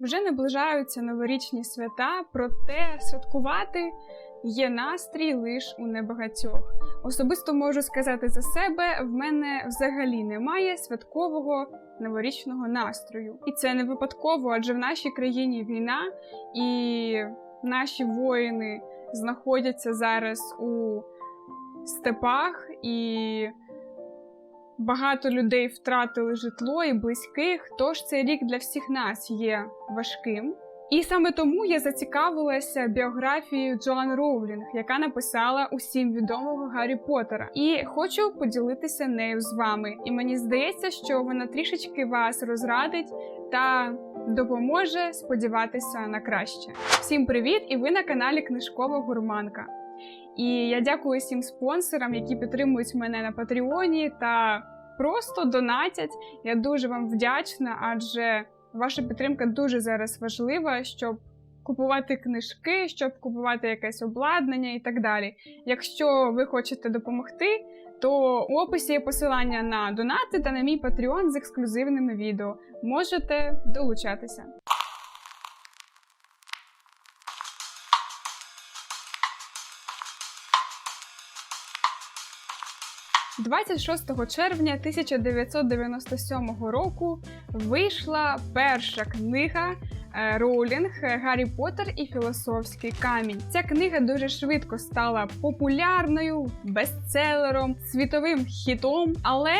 Вже наближаються новорічні свята, проте святкувати є настрій лише у небагатьох. Особисто можу сказати за себе, в мене взагалі немає святкового новорічного настрою. І це не випадково, адже в нашій країні війна, і наші воїни знаходяться зараз у степах і. Багато людей втратили житло і близьких, тож цей рік для всіх нас є важким. І саме тому я зацікавилася біографією Джоан Роулінг, яка написала усім відомого Гаррі Поттера. І хочу поділитися нею з вами. І мені здається, що вона трішечки вас розрадить та допоможе сподіватися на краще. Всім привіт! І ви на каналі Книжкова Гурманка. І я дякую всім спонсорам, які підтримують мене на Патреоні та просто донатять. Я дуже вам вдячна, адже ваша підтримка дуже зараз важлива, щоб купувати книжки, щоб купувати якесь обладнання і так далі. Якщо ви хочете допомогти, то у описі є посилання на донати та на мій Patreon з ексклюзивними відео. Можете долучатися. 26 червня 1997 року вийшла перша книга е, Роулінг Гаррі Поттер і Філософський камінь. Ця книга дуже швидко стала популярною, бестселером, світовим хітом. Але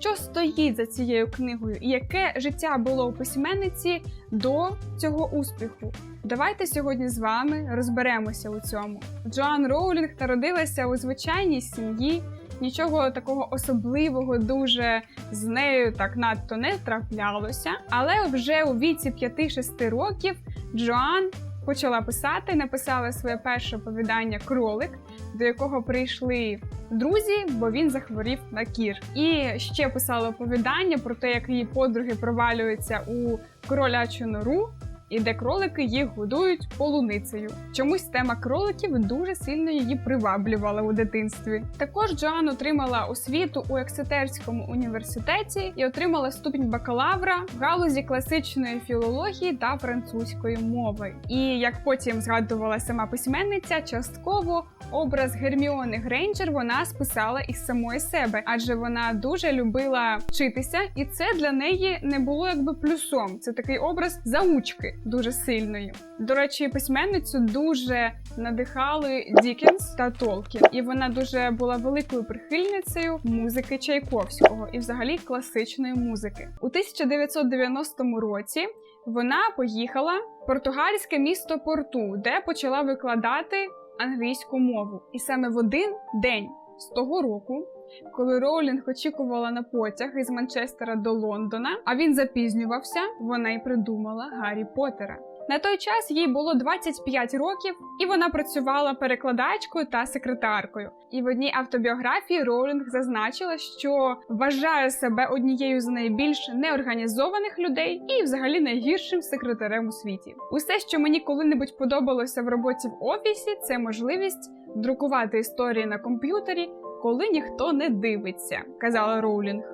що стоїть за цією книгою, і яке життя було у письменниці до цього успіху? Давайте сьогодні з вами розберемося у цьому. Джоан Роулінг народилася у звичайній сім'ї. Нічого такого особливого дуже з нею так надто не траплялося. Але вже у віці 5-6 років Джоан почала писати, написала своє перше оповідання Кролик, до якого прийшли друзі, бо він захворів на кір. І ще писала оповідання про те, як її подруги провалюються у кролячу нору і де кролики їх годують полуницею. Чомусь тема кроликів дуже сильно її приваблювала у дитинстві. Також Джоан отримала освіту у Ексетерському університеті і отримала ступінь бакалавра в галузі класичної філології та французької мови. І як потім згадувала сама письменниця, частково образ Герміони Грейнджер вона списала із самої себе, адже вона дуже любила вчитися, і це для неї не було якби плюсом. Це такий образ заучки дуже сильною. До речі, письменницю дуже надихали Дікенс та Толкін, і вона дуже була великою прихильницею музики Чайковського і, взагалі, класичної музики. У 1990 році вона поїхала в португальське місто Порту, де почала викладати англійську мову. І саме в один день з того року. Коли Роулінг очікувала на потяг із Манчестера до Лондона, а він запізнювався, вона й придумала Гаррі Поттера. На той час їй було 25 років, і вона працювала перекладачкою та секретаркою. І в одній автобіографії Роулінг зазначила, що вважає себе однією з найбільш неорганізованих людей і, взагалі, найгіршим секретарем у світі. Усе, що мені коли-небудь подобалося в роботі в офісі, це можливість друкувати історії на комп'ютері, коли ніхто не дивиться, казала Роулінг.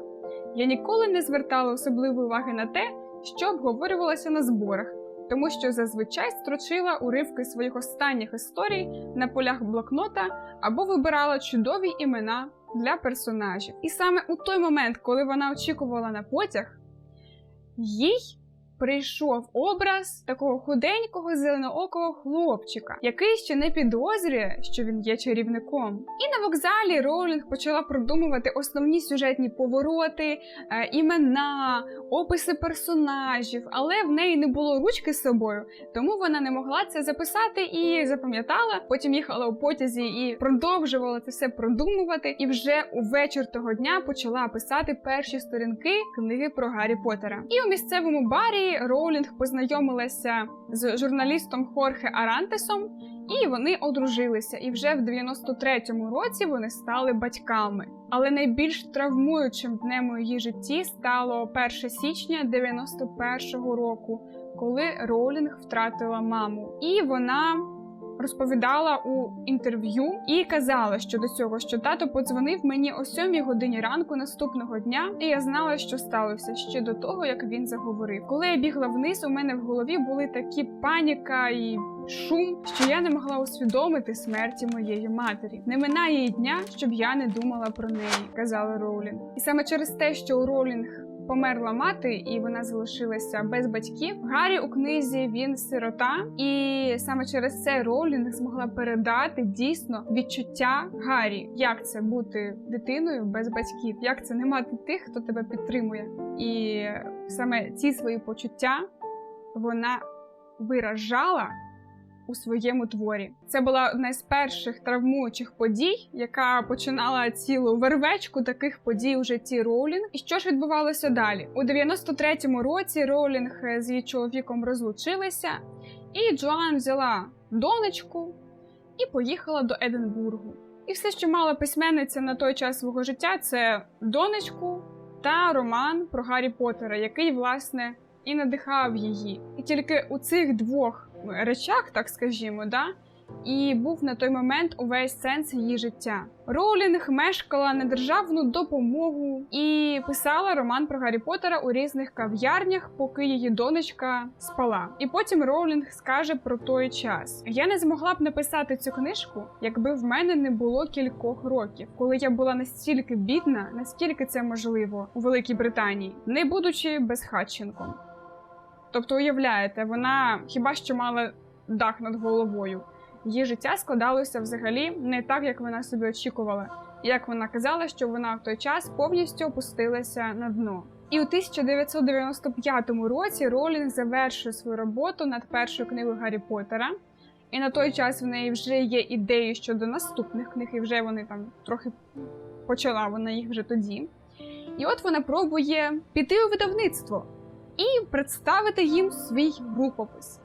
Я ніколи не звертала особливої уваги на те, що обговорювалося на зборах тому що зазвичай строчила уривки своїх останніх історій на полях блокнота або вибирала чудові імена для персонажів. І саме у той момент, коли вона очікувала на потяг, їй прийшов образ такого худенького зеленоокого хлопчика, який ще не підозрює, що він є чарівником. І на вокзалі Роулінг почала продумувати основні сюжетні повороти, е, імена, описи персонажів, але в неї не було ручки з собою, тому вона не могла це записати і запам'ятала. Потім їхала у потязі і продовжувала це все продумувати. І вже у вечір того дня почала писати перші сторінки книги про Гаррі Поттера. І у місцевому барі. Роулінг познайомилася з журналістом Хорхе Арантесом, і вони одружилися. І вже в 93-му році вони стали батьками. Але найбільш травмуючим днем у її житті стало 1 січня 91-го року, коли Роулінг втратила маму. І вона розповідала у інтерв'ю і казала щодо цього, що тато подзвонив мені о 7 годині ранку наступного дня, і я знала, що сталося ще до того, як він заговорив. Коли я бігла вниз, у мене в голові були такі паніка і шум, що я не могла усвідомити смерті моєї матері. Не минає дня, щоб я не думала про неї, казала Роулінг. І саме через те, що у Роулінг померла мати, і вона залишилася без батьків. Гаррі у книзі він сирота, і саме через це Роулінг змогла передати дійсно відчуття Гаррі, як це бути дитиною без батьків, як це не мати тих, хто тебе підтримує. І саме ці свої почуття вона виражала. У своєму творі це була одна з перших травмуючих подій, яка починала цілу вервечку таких подій у житті Роулінг. І що ж відбувалося далі? У 93-му році Роулінг з її чоловіком розлучилися, і Джоан взяла донечку і поїхала до Единбургу. І все, що мала письменниця на той час свого життя, це донечку та роман про Гаррі Поттера, який, власне, і надихав її. І тільки у цих двох речах, так скажімо, да, і був на той момент увесь сенс її життя. Роулінг мешкала на державну допомогу і писала роман про Гаррі Поттера у різних кав'ярнях, поки її донечка спала. І потім Роулінг скаже про той час: я не змогла б написати цю книжку, якби в мене не було кількох років, коли я була настільки бідна, наскільки це можливо у Великій Британії, не будучи безхатченком. Тобто, уявляєте, вона хіба що мала дах над головою. Її життя складалося взагалі не так, як вона собі очікувала. Як вона казала, що вона в той час повністю опустилася на дно. І у 1995 році Ролінг завершує свою роботу над першою книгою Гаррі Поттера. І на той час в неї вже є ідеї щодо наступних книг, і вже вони там трохи почала вона їх вже тоді. І от вона пробує піти у видавництво і представити їм свій рукопис.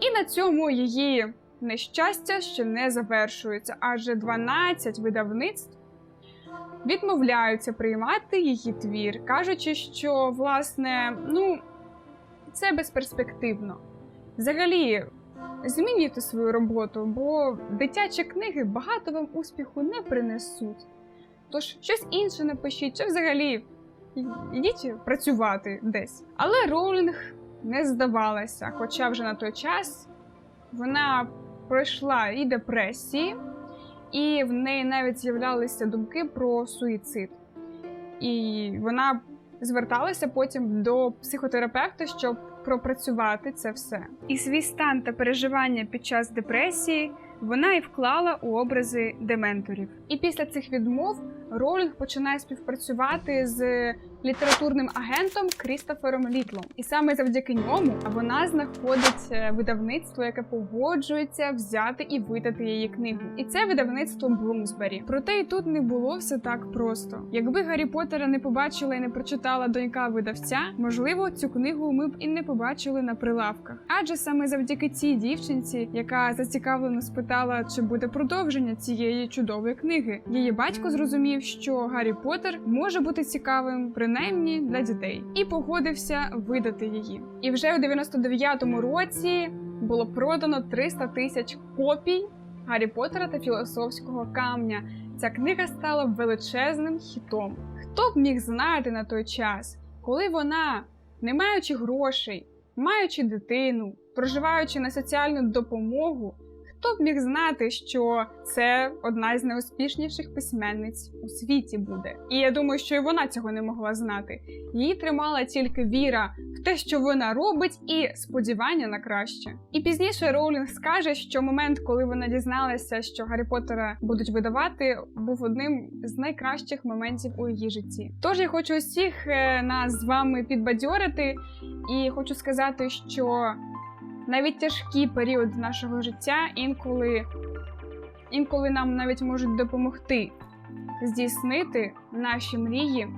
І на цьому її нещастя ще не завершується, адже 12 видавництв відмовляються приймати її твір, кажучи, що власне, ну, це безперспективно. Взагалі, змінюйте свою роботу, бо дитячі книги багато вам успіху не принесуть. Тож щось інше напишіть, чи взагалі йдіть працювати десь. Але Роулінг не здавалася, хоча вже на той час вона пройшла і депресії, і в неї навіть з'являлися думки про суїцид. І вона зверталася потім до психотерапевта, щоб пропрацювати це все. І свій стан та переживання під час депресії вона і вклала у образи дементорів. І після цих відмов Роулінг починає співпрацювати з літературним агентом Крістофером Літлом. І саме завдяки ньому вона знаходить е, видавництво, яке погоджується взяти і видати її книгу. І це видавництво Блумсбері. Проте і тут не було все так просто. Якби Гаррі Поттера не побачила і не прочитала донька видавця, можливо, цю книгу ми б і не побачили на прилавках. Адже саме завдяки цій дівчинці, яка зацікавлено спитала, чи буде продовження цієї чудової книги, її батько зрозумів, що Гаррі Поттер може бути цікавим принаймні для дітей, і погодився видати її. І вже у 99-му році було продано 300 тисяч копій Гаррі Поттера та філософського камня. Ця книга стала величезним хітом. Хто б міг знати на той час, коли вона, не маючи грошей, маючи дитину, проживаючи на соціальну допомогу, хто б міг знати, що це одна з найуспішніших письменниць у світі буде. І я думаю, що і вона цього не могла знати. Її тримала тільки віра в те, що вона робить, і сподівання на краще. І пізніше Роулінг скаже, що момент, коли вона дізналася, що Гаррі Поттера будуть видавати, був одним з найкращих моментів у її житті. Тож я хочу усіх е, нас з вами підбадьорити, і хочу сказати, що навіть тяжкі періоди нашого життя інколи, інколи нам навіть можуть допомогти здійснити наші мрії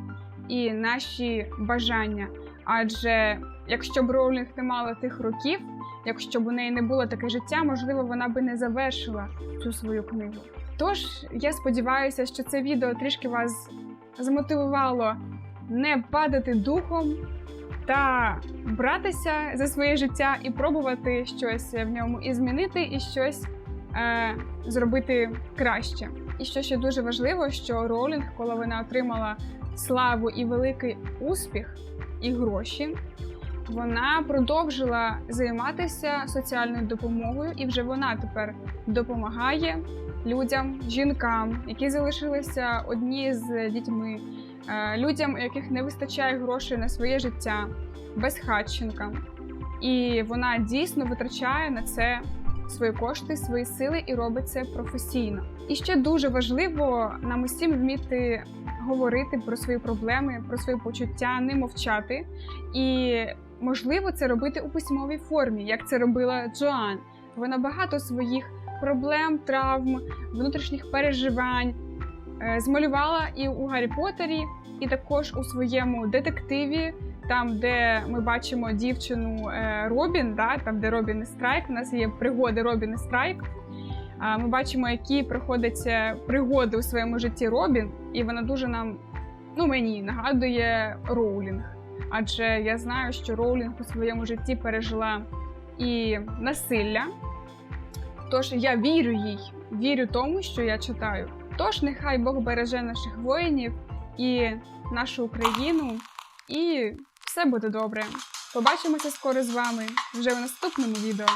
і наші бажання. Адже якщо б Роулінг не мала тих років, якщо б у неї не було таке життя, можливо, вона би не завершила цю свою книгу. Тож я сподіваюся, що це відео трішки вас змотивувало не падати духом та братися за своє життя і пробувати щось в ньому і змінити, і щось е, зробити краще. І що ще дуже важливо, що Роулінг, коли вона отримала славу і великий успіх і гроші, вона продовжила займатися соціальною допомогою, і вже вона тепер допомагає людям, жінкам, які залишилися одні з дітьми, людям, у яких не вистачає грошей на своє життя, безхатченкам. І вона дійсно витрачає на це свої кошти, свої сили і робить це професійно. І ще дуже важливо нам усім вміти говорити про свої проблеми, про свої почуття, не мовчати. І можливо це робити у письмовій формі, як це робила Джоан. Вона багато своїх проблем, травм, внутрішніх переживань е, змалювала і у Гаррі Поттері, і також у своєму детективі, там, де ми бачимо дівчину е, Робін, да, там, де Робін і Страйк, у нас є пригоди Робін і Страйк. Ми бачимо, які проходяться пригоди у своєму житті Робін, і вона дуже нам, ну мені нагадує Роулінг. Адже я знаю, що Роулінг у своєму житті пережила і насилля. Тож я вірю їй, вірю тому, що я читаю. Тож нехай Бог береже наших воїнів і нашу Україну, і все буде добре. Побачимося скоро з вами вже в наступному відео.